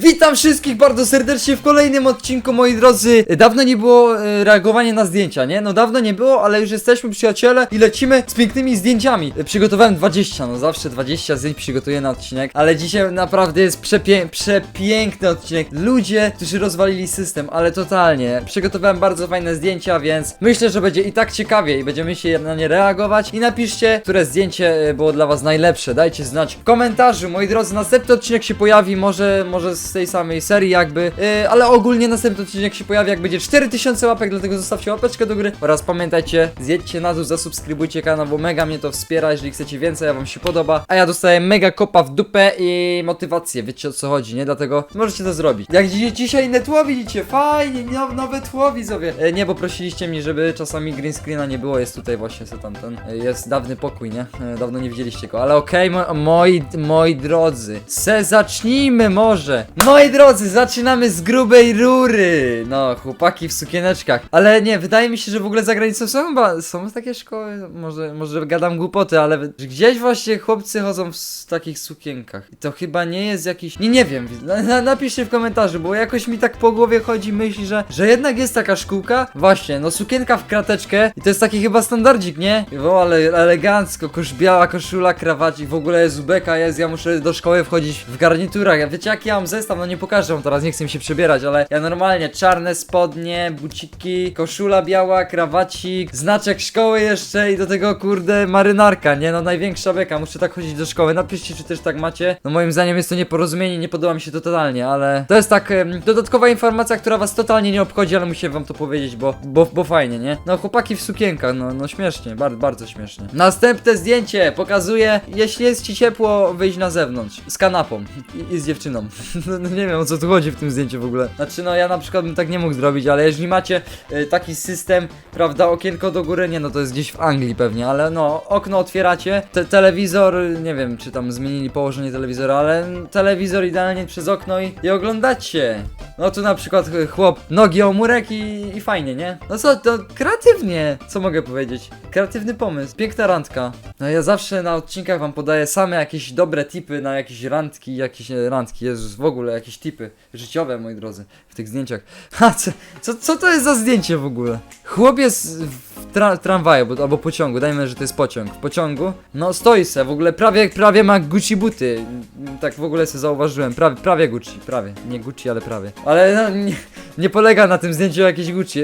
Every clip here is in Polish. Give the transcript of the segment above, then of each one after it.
Witam wszystkich bardzo serdecznie w kolejnym odcinku, moi drodzy. Dawno nie było e, reagowania na zdjęcia, nie? No dawno nie było, ale już jesteśmy przyjaciele i lecimy z pięknymi zdjęciami. E, Przygotowałem 20, no zawsze 20 zdjęć przygotuję na odcinek, ale dzisiaj naprawdę jest przepię przepiękny odcinek. Ludzie, którzy rozwalili system, ale totalnie. Przygotowałem bardzo fajne zdjęcia, więc myślę, że będzie i tak ciekawie i będziemy się na nie reagować. I napiszcie, które zdjęcie e, było dla was najlepsze. Dajcie znać w komentarzu, moi drodzy. Następny odcinek się pojawi, może, może z tej samej serii jakby, yy, ale ogólnie następny odcinek się pojawi jak będzie 4000 łapek, dlatego zostawcie łapeczkę do gry oraz pamiętajcie, zjedźcie na dół, zasubskrybujcie kanał, bo mega mnie to wspiera, jeżeli chcecie więcej, a wam się podoba, a ja dostaję mega kopa w dupę i motywację, wiecie o co chodzi, nie? Dlatego możecie to zrobić. Jak dzi dzisiaj inne tło widzicie, fajnie, now, nowe tło widzowie. E, nie, bo prosiliście mnie, żeby czasami green screena nie było, jest tutaj właśnie co tamten, e, jest dawny pokój, nie? E, dawno nie widzieliście go, ale okej, mo moi, moi drodzy, se zacznijmy może. Moi drodzy, zaczynamy z grubej rury. No, chłopaki w sukieneczkach. Ale nie, wydaje mi się, że w ogóle za granicą są chyba, są takie szkoły, może, może gadam głupoty, ale gdzieś właśnie chłopcy chodzą w takich sukienkach. I to chyba nie jest jakiś, nie, nie wiem, na, na, napiszcie w komentarzu, bo jakoś mi tak po głowie chodzi myśl, że, że jednak jest taka szkółka. Właśnie, no sukienka w krateczkę i to jest taki chyba standardzik, nie? O, ale elegancko, kosz biała koszula, krawacik, w ogóle jest ubeka jest, ja muszę do szkoły wchodzić w garniturach. Ja wiecie jaki ja mam zestaw, no nie pokażę teraz, nie chcę mi się przebierać, ale ja normalnie czarne spodnie, buciki, koszula biała, krawacik, znaczek szkoły jeszcze i do tego kurde marynarka, nie? No największa beka, muszę tak chodzić do szkoły. Napiszcie czy też tak macie. No moim zdaniem jest to nieporozumienie, nie podoba mi się to totalnie, ale to jest tak dodatkowa informacja, która was totalnie nie obchodzi, ale muszę wam to powiedzieć, bo, bo, bo fajnie, nie? No chłopaki w sukienkach, no, no śmiesznie, bardzo, bardzo śmiesznie. Następne zdjęcie pokazuje, jeśli jest ci ciepło, wyjść na zewnątrz z kanapą i, i z dziewczyną. No, no nie wiem o co tu chodzi w tym zdjęciu w ogóle. Znaczy no ja na przykład bym tak nie mógł zrobić, ale jeżeli macie e, taki system, prawda, okienko do góry, nie no to jest gdzieś w Anglii pewnie, ale no okno otwieracie, te, telewizor, nie wiem czy tam zmienili położenie telewizora, ale telewizor idealnie przez okno i, i oglądacie. No tu na przykład chłop, nogi o murek i, i fajnie, nie? No co, to kreatywnie, co mogę powiedzieć? Kreatywny pomysł, piękna randka. No ja zawsze na odcinkach wam podaję same jakieś dobre tipy na jakieś randki, jakieś randki, Jezus, w ogóle jakieś tipy życiowe, moi drodzy, w tych zdjęciach. Ha, co, co, co to jest za zdjęcie w ogóle? Chłop jest w tra tramwaju bo, albo pociągu, dajmy, że to jest pociąg. W pociągu, no stoi se, w ogóle prawie, prawie ma Gucci buty. Tak w ogóle sobie zauważyłem, prawie, prawie Gucci, prawie. Nie Gucci, ale prawie. Ale no, nie, nie polega na tym zdjęciu jakieś Gucci.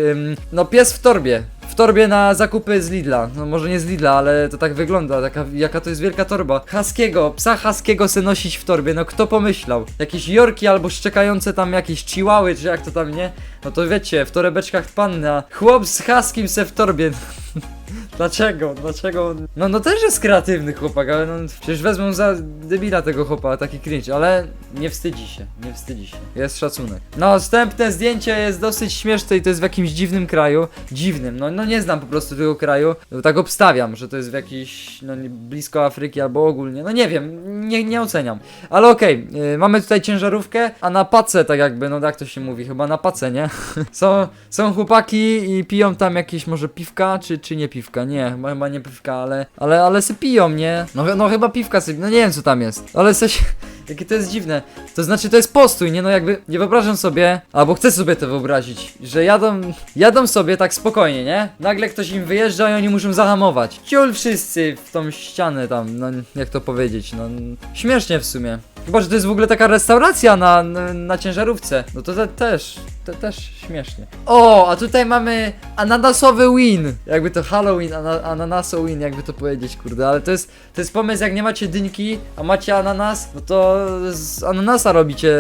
No pies w torbie. W torbie na zakupy z Lidla. No może nie z Lidla, ale to tak wygląda. Taka, jaka to jest wielka torba. Haskiego, psa haskiego se nosić w torbie. No kto pomyślał? Jakieś Yorki albo szczekające tam jakieś chihuały, czy jak to tam nie? No to wiecie, w torebeczkach panna. Chłop z haskim se w torbie. Dlaczego? Dlaczego? No, no też jest kreatywny chłopak, ale no przecież wezmą za debila tego chłopa, taki cringe, ale nie wstydzi się, nie wstydzi się. Jest szacunek. No, następne zdjęcie jest dosyć śmieszne i to jest w jakimś dziwnym kraju. Dziwnym, no, no nie znam po prostu tego kraju. Tak obstawiam, że to jest w jakiś, no blisko Afryki albo ogólnie. No nie wiem, nie, nie oceniam. Ale okej, y, mamy tutaj ciężarówkę, a na pace tak jakby, no jak to się mówi, chyba na pace, nie? są, są chłopaki i piją tam jakieś może piwka, czy, czy nie piwka? Nie, chyba, nie piwka, ale, ale, ale se piją, nie? No, no chyba piwka se, no nie wiem co tam jest, ale se się, jakie to jest dziwne. To znaczy to jest postój, nie? No jakby, nie wyobrażam sobie, albo chcę sobie to wyobrazić, że jadą, jadą sobie tak spokojnie, nie? Nagle ktoś im wyjeżdża i oni muszą zahamować. Ciul wszyscy w tą ścianę tam, no jak to powiedzieć, no śmiesznie w sumie. Chyba, że to jest w ogóle taka restauracja na, na, na ciężarówce. No to te, też, to też śmiesznie. O, a tutaj mamy ananasowy win. Jakby to Halloween, ana, ananaso win, jakby to powiedzieć, kurde. Ale to jest, to jest pomysł, jak nie macie dynki, a macie ananas, no to z ananasa robicie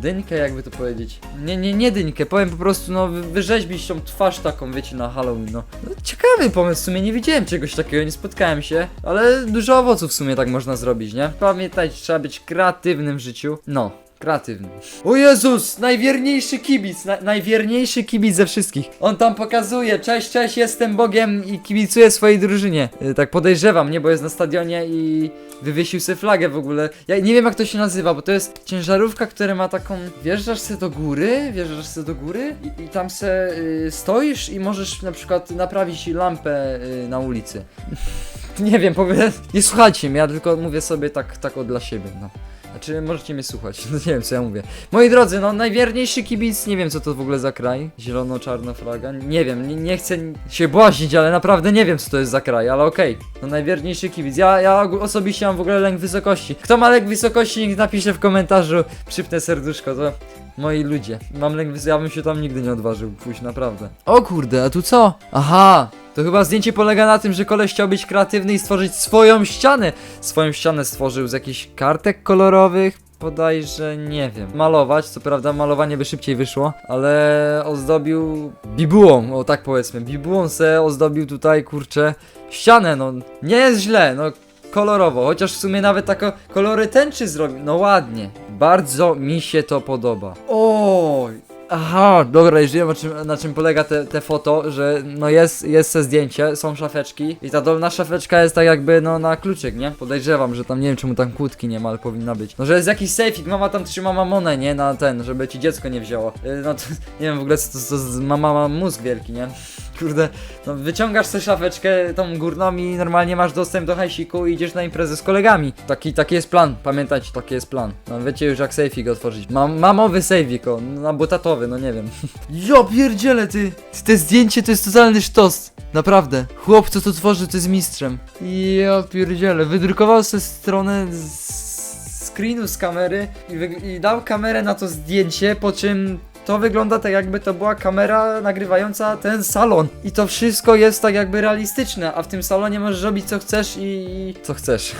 dynkę, jakby to powiedzieć. Nie, nie, nie dynkę, powiem po prostu, no wy- wyrzeźbić tą twarz taką, wiecie, na Halloween, no. no. Ciekawy pomysł, w sumie nie widziałem czegoś takiego, nie spotkałem się, ale dużo owoców w sumie tak można zrobić, nie? Pamiętajcie, trzeba być kreatywnym w życiu. No. Kreatywny. O Jezus, najwierniejszy kibic, na, najwierniejszy kibic ze wszystkich. On tam pokazuje, cześć, cześć, jestem Bogiem i kibicuję swojej drużynie. Y, tak podejrzewam, nie, bo jest na stadionie i wywiesił sobie flagę w ogóle. Ja nie wiem jak to się nazywa, bo to jest ciężarówka, która ma taką, wjeżdżasz sobie do góry, wjeżdżasz sobie do góry i, i tam se y, stoisz i możesz na przykład naprawić lampę y, na ulicy. nie wiem, powiem, nie słuchajcie mnie, ja tylko mówię sobie tak, tak o dla siebie, no. Znaczy, możecie mnie słuchać, no nie wiem co ja mówię. Moi drodzy, no najwierniejszy kibic, nie wiem co to w ogóle za kraj. Zielono-czarna flaga, nie wiem, nie, nie chcę się błaźnić, ale naprawdę nie wiem co to jest za kraj, ale okej. No najwierniejszy kibic. Ja, ja osobiście mam w ogóle lęk wysokości. Kto ma lęk wysokości, niech napisze w komentarzu, przypnę serduszko, to moi ludzie. Mam lęk wysokości, ja bym się tam nigdy nie odważył pójść, naprawdę. O kurde, a tu co? Aha! To chyba zdjęcie polega na tym, że koleś chciał być kreatywny i stworzyć swoją ścianę. Swoją ścianę stworzył z jakichś kartek kolorowych, bodajże, nie wiem. Malować, co prawda malowanie by szybciej wyszło, ale ozdobił bibułą, o tak powiedzmy. Bibułą se ozdobił tutaj, kurczę, ścianę, no nie jest źle, no kolorowo, chociaż w sumie nawet tako kolory tęczy zrobił, no ładnie. Bardzo mi się to podoba. Oj, Aha, dobra, już wiem czym, na czym polega te, te foto, że no jest, jest se zdjęcie, są szafeczki i ta dolna szafeczka jest tak jakby no na kluczyk, nie? Podejrzewam, że tam nie wiem czemu tam kłódki nie ma, ale powinna być. No, że jest jakiś sejfik, mama tam trzyma mamonę, nie? Na ten, żeby ci dziecko nie wzięło. Yy, no to nie wiem w ogóle co to, to, to mama ma mózg wielki, nie? Kurde, no wyciągasz sobie szafeczkę tą górną i normalnie masz dostęp do hajsiku i idziesz na imprezę z kolegami. Taki, taki jest plan, pamiętajcie, taki jest plan. No wiecie już jak sejfik otworzyć. Mam mamowy sejfik, o, no albo tatowy, no nie wiem. Ja pierdzielę ty! Te zdjęcie to jest totalny sztos. Naprawdę. Chłop co to tworzy to jest mistrzem. Ja pierdzielę. Wydrukował sobie stronę z screenu z kamery i, i dał kamerę na to zdjęcie, po czym to wygląda tak jakby to była kamera nagrywająca ten salon. I to wszystko jest tak jakby realistyczne, a w tym salonie możesz robić co chcesz i... co chcesz.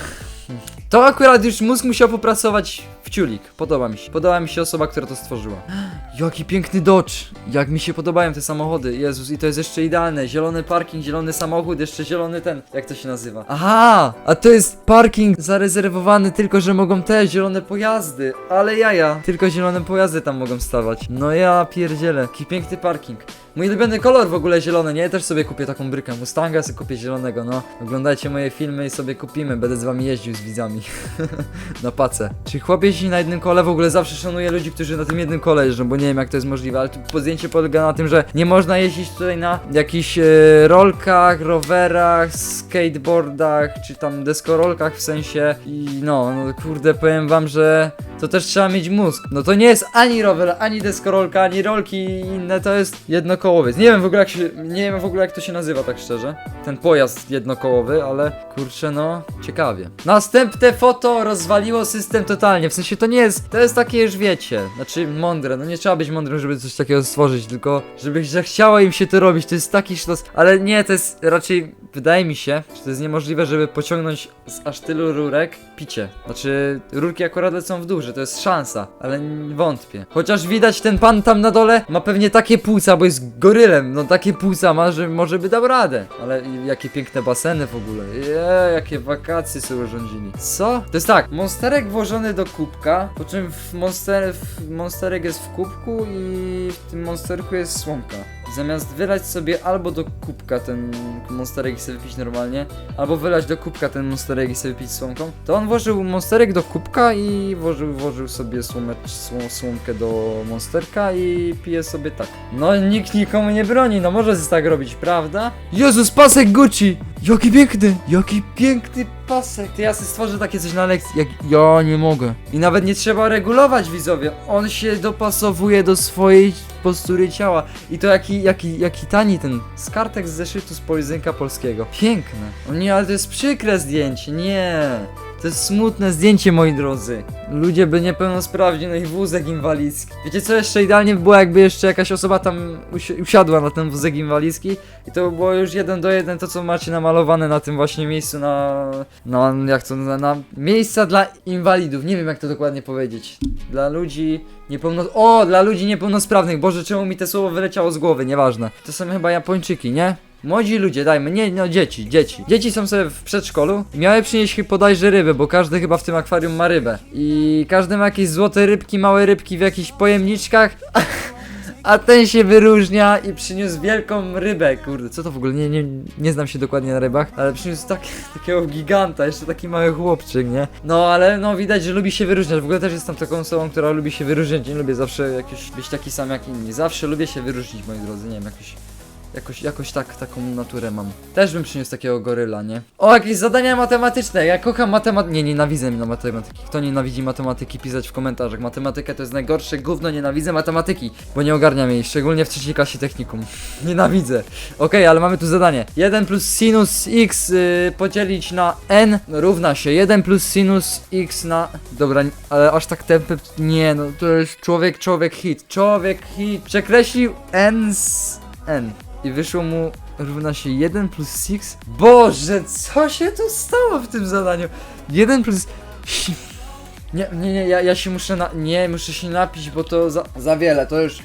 To akurat już mózg musiał popracować w ciulik. Podoba mi się. Podoba mi się osoba, która to stworzyła. Jaki piękny Dodge. Jak mi się podobają te samochody. Jezus, i to jest jeszcze idealne. Zielony parking, zielony samochód, jeszcze zielony ten. Jak to się nazywa? Aha! A to jest parking zarezerwowany tylko, że mogą te zielone pojazdy. Ale jaja. Tylko zielone pojazdy tam mogą stawać. No ja pierdzielę. Jaki piękny parking. Mój ulubiony kolor w ogóle zielony, nie? Ja też sobie kupię taką brykę Mustanga, sobie kupię zielonego, no. Oglądajcie moje filmy i sobie kupimy, będę z wami jeździł z widzami. na pace. Czy chłop jeździ na jednym kole? W ogóle zawsze szanuję ludzi, którzy na tym jednym kole jeżdżą, bo nie wiem jak to jest możliwe, ale tu po- zdjęcie polega na tym, że nie można jeździć tutaj na jakichś e, rolkach, rowerach, skateboardach, czy tam deskorolkach w sensie i no, no kurde, powiem wam, że to też trzeba mieć mózg. No to nie jest ani rower, ani deskorolka, ani rolki i inne, to jest jednokołowiec. Nie wiem w ogóle jak się, nie wiem w ogóle jak to się nazywa tak szczerze. Ten pojazd jednokołowy, ale kurczę no, ciekawie. Następne foto rozwaliło system totalnie, w sensie to nie jest, to jest takie już wiecie, znaczy mądre, no nie trzeba być mądrym, żeby coś takiego stworzyć, tylko żeby zechciało im się to robić, to jest taki sztos, ale nie, to jest raczej, wydaje mi się, że to jest niemożliwe, żeby pociągnąć z aż tylu rurek picie. Znaczy, rurki akurat lecą w dół, że to jest szansa, ale wątpię. Chociaż widać ten pan tam na dole ma pewnie takie płuca, bo jest gorylem, no takie płuca ma, że może by dał radę. Ale jakie piękne baseny w ogóle, je, jakie wakacje sobie urządzili. Co? To jest tak, monsterek włożony do kubka, po czym w, monster, w monsterek jest w kubku i w tym monsterku jest słomka. Zamiast wylać sobie albo do kubka ten monsterek i sobie wypić normalnie, albo wylać do kubka ten monsterek i sobie wypić słomką, to on włożył monsterek do kubka i włożył, włożył sobie słomecz, słom, słomkę do monsterka i pije sobie tak. No nikt nikomu nie broni, no może tak robić, prawda? Jezus, pasek Gucci! Jaki piękny! Jaki piękny pasek! Ty ja sobie stworzę takie coś na lekcji, jak ja nie mogę. I nawet nie trzeba regulować widzowie, on się dopasowuje do swojej postury ciała. I to jaki, jaki, jaki tani ten z kartek z zeszytu z pojedynka polskiego. Piękne. O nie, ale to jest przykre zdjęcie, nie. To jest smutne zdjęcie, moi drodzy. Ludzie by niepełnosprawni, no i wózek inwalidzki. Wiecie co jeszcze idealnie by było, jakby jeszcze jakaś osoba tam usi usiadła na ten wózek inwalidzki i to by było już jeden do jeden to, co macie namalowane na tym właśnie miejscu na... na jak to, na, na miejsca dla inwalidów. Nie wiem, jak to dokładnie powiedzieć. Dla ludzi niepełno... O, dla ludzi niepełnosprawnych. Boże, czemu mi to słowo wyleciało z głowy? Nieważne. To są chyba Japończyki, nie? Młodzi ludzie, dajmy, nie, no dzieci, dzieci. Dzieci są sobie w przedszkolu i miały przynieść chyba bodajże ryby, bo każdy chyba w tym akwarium ma rybę. I każdy ma jakieś złote rybki, małe rybki w jakichś pojemniczkach. A ten się wyróżnia i przyniósł wielką rybę, kurde, co to w ogóle, nie, nie, nie znam się dokładnie na rybach, ale przyniósł tak, takiego giganta, jeszcze taki mały chłopczyk, nie? No, ale no widać, że lubi się wyróżniać, w ogóle też jestem taką osobą, która lubi się wyróżniać, nie lubię zawsze jakiś być taki sam jak inni, zawsze lubię się wyróżnić, moi drodzy, nie wiem, jakoś Jakoś, jakoś tak, taką naturę mam. Też bym przyniósł takiego goryla, nie? O, jakieś zadania matematyczne. Ja kocham matematykę. Nie, nienawidzę na matematyki. Kto nienawidzi matematyki, pisać w komentarzach. Matematyka to jest najgorsze gówno, nienawidzę matematyki, bo nie ogarniam jej, szczególnie w trzeciej klasie technikum. Nienawidzę. Okej, ale mamy tu zadanie. 1 plus sinus x y, podzielić na n równa się 1 plus sinus x na... Dobra, ale aż tak tempem... Nie, no to jest człowiek, człowiek hit. Człowiek hit. Przekreślił n z n. I wyszło mu równa się 1 plus x. Boże, co się tu stało w tym zadaniu? 1 plus... Nie, nie, nie, ja, ja się muszę na... Nie, muszę się napić, bo to za, za wiele, to już...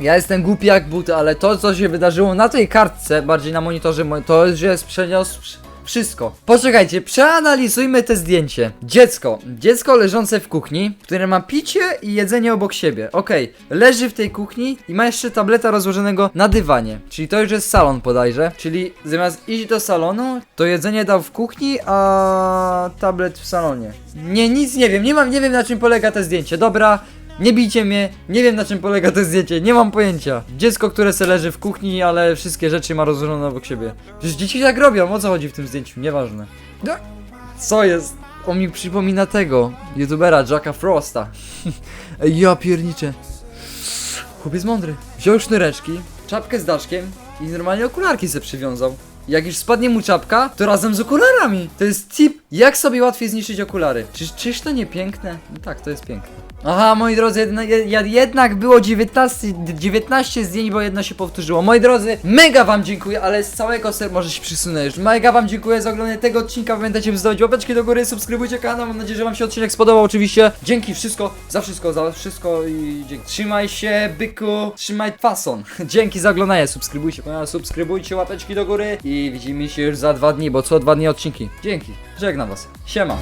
Ja jestem głupi jak but, ale to co się wydarzyło na tej kartce, bardziej na monitorze, mo- to już jest przenios... wsz- Wszystko. Poczekajcie, przeanalizujmy te zdjęcie. Dziecko. Dziecko leżące w kuchni, które ma picie i jedzenie obok siebie. Okej, leży w tej kuchni i ma jeszcze tableta rozłożonego na dywanie. Czyli to już jest salon bodajże. Czyli zamiast iść do salonu, to jedzenie dał w kuchni, a tablet w salonie. Nie, nic nie wiem, nie mam, nie wiem na czym polega to zdjęcie. Dobra, nie bijcie mnie, nie wiem na czym polega to zdjęcie, nie mam pojęcia. Dziecko, które se leży w kuchni, ale wszystkie rzeczy ma rozłożone obok siebie. Przecież dzieci tak robią, o co chodzi w tym zdjęciu, nieważne. No, Co jest? On mi przypomina tego, youtubera Jacka Frosta. Ej, ja pierniczę. Chłopiec mądry. Wziął sznureczki, czapkę z daszkiem i normalnie okularki se przywiązał. Jak już spadnie mu czapka, to razem z okularami. To jest tip, jak sobie łatwiej zniszczyć okulary. Czyż, czyż to nie piękne? No tak, to jest piękne. Aha, moi drodzy, jedna, jed, jednak było 19, 19 zdjęć, bo jedno się powtórzyło. Moi drodzy, mega wam dziękuję, ale z całego serca, może się przysunę już. Mega wam dziękuję za oglądanie tego odcinka. Pamiętajcie, zostawić łapeczki do góry, subskrybujcie kanał. Mam nadzieję, że wam się odcinek spodobał. Oczywiście, dzięki wszystko, za wszystko, za wszystko i dzięki. Trzymaj się, byku, trzymaj fason. dzięki za oglądanie, subskrybujcie kanał, subskrybujcie, łapeczki do góry i widzimy się już za dwa dni, bo co dwa dni odcinki. Dzięki, żegnam was. Siema.